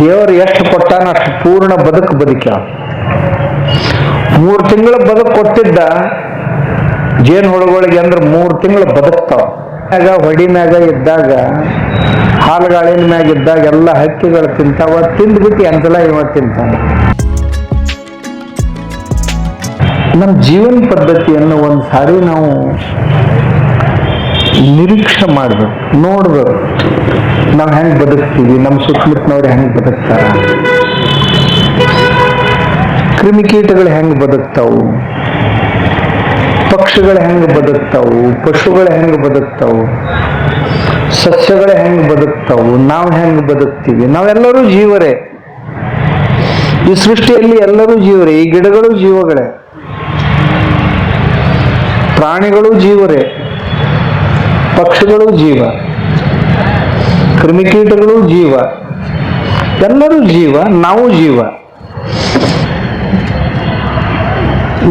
ದೇವರು ಎಷ್ಟು ಕೊಟ್ಟಾನ ಅಷ್ಟು ಪೂರ್ಣ ಬದುಕು ಬದುಕ ಮೂರು ತಿಂಗಳ ಬದುಕು ಕೊಟ್ಟಿದ್ದ, ಜೇನು ಹುಳುಗಳಿಗೆ ಅಂದ್ರೆ ಮೂರು ತಿಂಗಳು ಬದುಕ್ತಾವ. ಹೊಡಿ ಮ್ಯಾಗ ಇದ್ದಾಗ, ಹಾಲುಗಾಳಿನ ಮ್ಯಾಗ ಇದ್ದಾಗ ಎಲ್ಲ ಹಕ್ಕಿಗಳು ತಿಂತಾವ, ತಿಂದ್ಬಿಟ್ಟು ಎಂತಲ ಇವ ತಿಂತಾನೆ. ನಮ್ಮ ಜೀವನ ಪದ್ಧತಿಯನ್ನು ಒಂದು ಸಾರಿ ನಾವು ನಿರೀಕ್ಷೆ ಮಾಡ್ಬೇಕು, ನೋಡ್ಬೇಕು. ನಾವು ಹೆಂಗ್ ಬದುಕ್ತೀವಿ ನಮ್ಮ ಸುತ್ತಮುತ್ತನವ್ರು ಹೆಂಗ್ ಬದುಕ್ತಾರ? ಕ್ರಿಮಿಕೀಟಗಳು ಹೆಂಗ್ ಬದುಕ್ತಾವು? ಪಕ್ಷಿಗಳು ಹೆಂಗ್ ಬದುಕ್ತಾವು? ಪಶುಗಳು ಹೆಂಗ್ ಬದುಕ್ತಾವು? ಸಸ್ಯಗಳು ಹೆಂಗ್ ಬದುಕ್ತಾವು? ನಾವು ಹೆಂಗ್ ಬದುಕ್ತೀವಿ? ನಾವೆಲ್ಲರೂ ಜೀವರೇ. ಈ ಸೃಷ್ಟಿಯಲ್ಲಿ ಎಲ್ಲರೂ ಜೀವರೇ, ಈ ಗಿಡಗಳು ಜೀವಗಳೇ. ಪ್ರಾಣಿಗಳು ಜೀವರೇ. ಪಕ್ಷಿಗಳು ಜೀವ, ಕ್ರಿಮಿಕೀಟಗಳು ಜೀವ, ಎಲ್ಲರೂ ಜೀವ, ನಾವು ಜೀವ.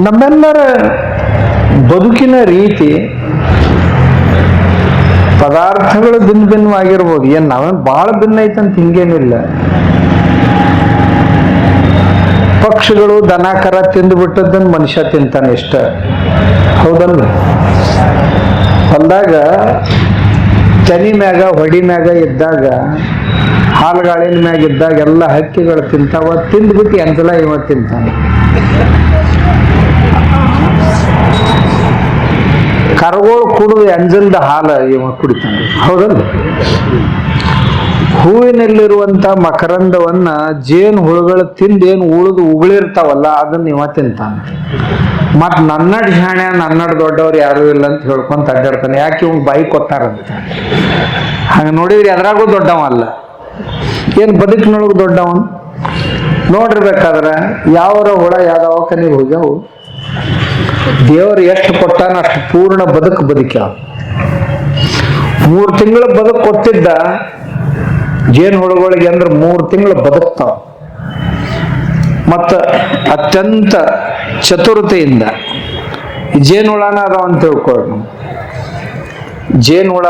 ನಮ್ಮೆಲ್ಲರ ಬದುಕಿನ ರೀತಿ ಪದಾರ್ಥಗಳು ಭಿನ್ನ ಭಿನ್ನವಾಗಿರ್ಬೋದು. ಏನ್ ನಾವೇನ್ ಬಹಳ ಭಿನ್ನ ಐತಂತ ಹಿಂಗೇನಿಲ್ಲ. ಪಕ್ಷಿಗಳು ದನ, ಕರ ತಿಂದು ಬಿಟ್ಟದ್ದನ್ನು ಮನುಷ್ಯ ತಿಂತಾನೆ ಇಷ್ಟ. ಹೌದಲ್ಲ ಹೊಲ್ದಾಗ ಚನಿ ಮ್ಯಾಗ, ಹೊಡಿ ಮ್ಯಾಗ ಇದ್ದಾಗ, ಹಾಲುಗಾಳಿನ ಮ್ಯಾಗ ಇದ್ದಾಗ ಎಲ್ಲ ಹಕ್ಕಿಗಳು ತಿಂತಾವ, ತಿಂದ್ಬಿಟ್ಟು ಎಂತಲ ಇವ ತಿಂತಾನೆ? ಕರಗೋಳು ಕುಡಿದು ಎಂಜಲ್ದ ಹಾಲು ಇವ ಕುಡಿತಾನೆ? ಹೌದಲ್ಲ ಹೂವಿನಲ್ಲಿರುವಂತ ಮಕರಂದವನ್ನ ಜೇನು ಹುಳುಗಳು ತಿಂದೇನು ಉಳಿದು ಉಗುಳಿರ್ತಾವಲ್ಲ, ಅದನ್ನ ಇವ ತಿಂತಾನೆ. ಮತ್ ನನ್ನಡ್ ಹಣೆ ನನ್ನಡ್ ದೊಡ್ಡವ್ರು ಯಾರು ಇಲ್ಲ ಅಂತ ಹೇಳ್ಕೊಂತ ಅಡ್ಡಾಡ್ತಾನೆ ಯಾಕೆ ಇವ್ ಬಾಯಿ ಕೊತ್ತಾರಂತ ಹಂಗ ನೋಡಿದ್ರೆ ಅದ್ರಾಗೂ ದೊಡ್ಡವ ಅಲ್ಲ. ಏನ್ ಬದುಕಿನೊಳಗೆ ದೊಡ್ಡವನ್? ನೋಡಿರ್ಬೇಕಾದ್ರೆ ಯಾವರ ಹುಳ ಯಾವ ಕನಿಗೆ ಹೋಗ್ಯಾವು? ದೇವರು ಎಷ್ಟು ಕೊಟ್ಟಾನ ಅಷ್ಟು ಪೂರ್ಣ ಬದುಕು ಬದುಕ್ಯಾವ. ಮೂರು ತಿಂಗಳ ಬದುಕು ಕೊಟ್ಟಿದ್ದ ಜೇನು ಹುಳುಗಳಿಗೆ ಅಂದ್ರೆ ಮೂರು ತಿಂಗಳು ಬದುಕ್ತಾವ ಮತ್ತ ಅತ್ಯಂತ ಚತುರತೆಯಿಂದ ಜೇನುಳನ ಅದಾವ ಅಂತ ತಿಳ್ಕೊಳ್ಳಿ ಜೇನುಹುಳ